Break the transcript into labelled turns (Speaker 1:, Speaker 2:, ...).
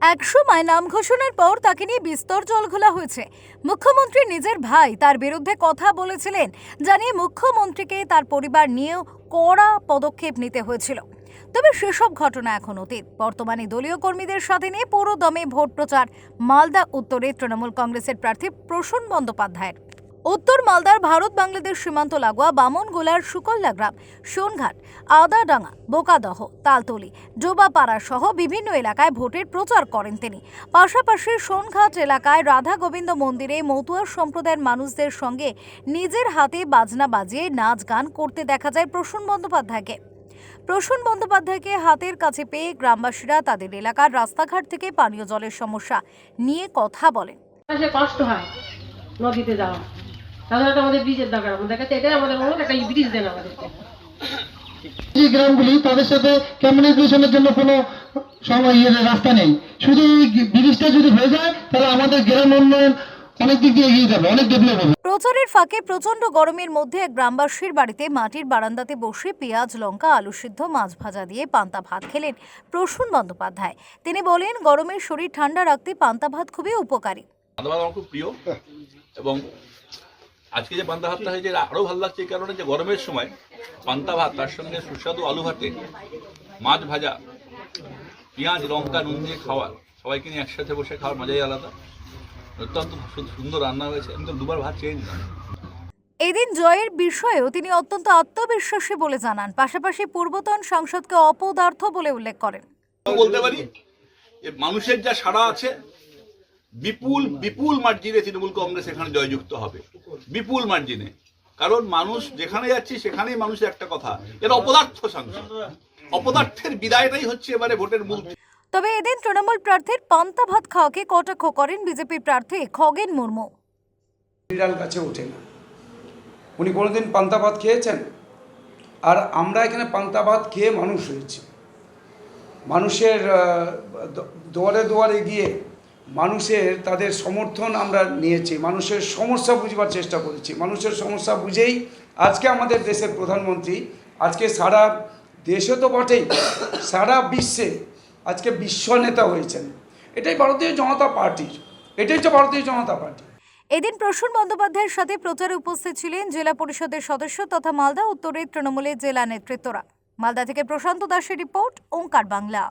Speaker 1: একসময় নাম ঘোষণার পর তাকে নিয়ে বিস্তর জলঘোলা হয়েছে। মুখ্যমন্ত্রী নিজের ভাই তার বিরুদ্ধে কথা বলেছিলেন, জানিয়ে মুখ্যমন্ত্রীকে তার পরিবার নিয়েও কড়া পদক্ষেপ নিতে হয়েছিল। তবে সেসব ঘটনা এখন অতীত। বর্তমানে দলীয় কর্মীদের সাথে নিয়ে পুরো দমে ভোট প্রচার। মালদা উত্তরে তৃণমূল কংগ্রেসের প্রার্থী প্রসূন বন্দ্যোপাধ্যায়ের। উত্তর মালদার ভারত বাংলাদেশ সীমান্ত লাগোয়া বামনগোলার সুকল্লা গ্রাম, সোনঘাট, আদাডাঙ্গা, বোকাদহ, তালতলি, ডোবাপাড়া সহ বিভিন্ন এলাকায় ভোটের প্রচার করেন তিনি। পাশাপাশি সোনঘাট এলাকায় রাধা গোবিন্দ মন্দিরে মতুয়া সম্প্রদায়ের মানুষদের সঙ্গে নিজের হাতে বাজনা বাজিয়ে নাচ গান করতে দেখা যায় প্রসূন বন্দ্যোপাধ্যায়কে। প্রসূন বন্দ্যোপাধ্যায়কে হাতের কাছে পেয়ে গ্রামবাসীরা তাদের এলাকার রাস্তাঘাট থেকে পানীয় জলের সমস্যা নিয়ে কথা বলেন।
Speaker 2: কষ্ট হয় নদীতে যাওয়া। তাহলে একটা আমাদের ব্রিজের দরকার আমাদের কাছে এটাই আমাদের মনে একটা ব্রিজ দেন আমাদেরকে।
Speaker 3: এই গ্রামগুলি তাদের সাথে কমিউনিকেশনের জন্য কোনো সময় ইয়ে রাস্তা নেই। শুধু এই ব্রিজটা যদি হয়ে যায় তাহলে আমাদের গ্রাম উন্নয়ন অনেক দিক দিয়ে এগিয়ে যাবে অনেক ডেভেলপ হবে।
Speaker 1: প্রচারের ফাঁকে প্রচণ্ড গরমের মধ্যে এক গ্রামবাসীর বাড়িতে মাটির বারান্দাতে বসে পেঁয়াজ লঙ্কা আলু সিদ্ধ মাছ ভাজা দিয়ে পান্তা ভাত খেলেন প্রসূন বন্দ্যোপাধ্যায়। তিনি বলেন গরমের শরীর ঠান্ডা রাখতে পান্তা ভাত খুবই উপকারী।
Speaker 4: আমার খুব প্রিয় এবং আজকে যে পান্তা ভাতটা হয়েছে আরও ভালো লাগছে এই কারণে যে গরমের সময় পান্তা ভাত তার সঙ্গে সুস্বাদু আলু ভাতে মাছ ভাজা পেঁয়াজ লঙ্কা নুন দিয়ে খাওয়া সবাইকে নিয়ে একসাথে বসে খাওয়ার মজাই আলাদা। অত্যন্ত সুন্দর রান্না হয়েছে। আমি তো দুবার ভাত চেয়ে নিলাম।
Speaker 1: এদিন জয়ের বিষয়েও তিনি অত্যন্ত আত্মবিশ্বাসী বলে জানান। পাশাপাশি পূর্বতন সাংসদকে অপদার্থ বলে উল্লেখ করেন।
Speaker 4: বলতে পারি মানুষের যা সাড়া আছে বিপুল বিপুল মার্জিনে তৃণমূল কংগ্রেস এখানে জয়যুক্ত হবে। বিপুল মার্জিনে। কারণ মানুষ যেখানে যাচ্ছে সেখানেই মানুষের একটা কথা। এটা অপদার্থ সাংসদ। অপদার্থের বিদায়টাই হচ্ছে এবারে ভোটের মূল
Speaker 1: তবে এদিন তৃণমূল প্রার্থীর পান্তা ভাত খাওয়াকে কটাক্ষ করেন বিজেপি প্রার্থী খগেন মুর্মু।
Speaker 5: বিড়াল কাছে ওঠে না। উনি কোনোদিন পান্তা ভাত খেয়েছেন? আর আমরা এখানে পান্তা ভাত খেয়ে মানুষ হয়েছি। মানুষের দুয়ারে দুয়ারে গিয়ে মানুষের তাদের সমর্থন আমরা নিয়েছি, মানুষের সমস্যা বুঝবার চেষ্টা করেছি। মানুষের সমস্যা বুঝেই আজকে আমাদের দেশের প্রধানমন্ত্রী, আজকে সারা দেশে তো বটেই, সারা বিশ্বে আজকে বিশ্ব নেতা হয়েছেন। এটাই ভারতীয় জনতা পার্টির, এটাই হচ্ছে ভারতীয় জনতা পার্টি।
Speaker 1: এদিন প্রসূন বন্দ্যোপাধ্যায়ের সাথে প্রচারে উপস্থিত ছিলেন জেলা পরিষদের সদস্য তথা মালদা উত্তরের তৃণমূলের জেলা নেতৃত্বরা। মালদা থেকে প্রশান্ত দাসের রিপোর্ট, ওঙ্কার বাংলা।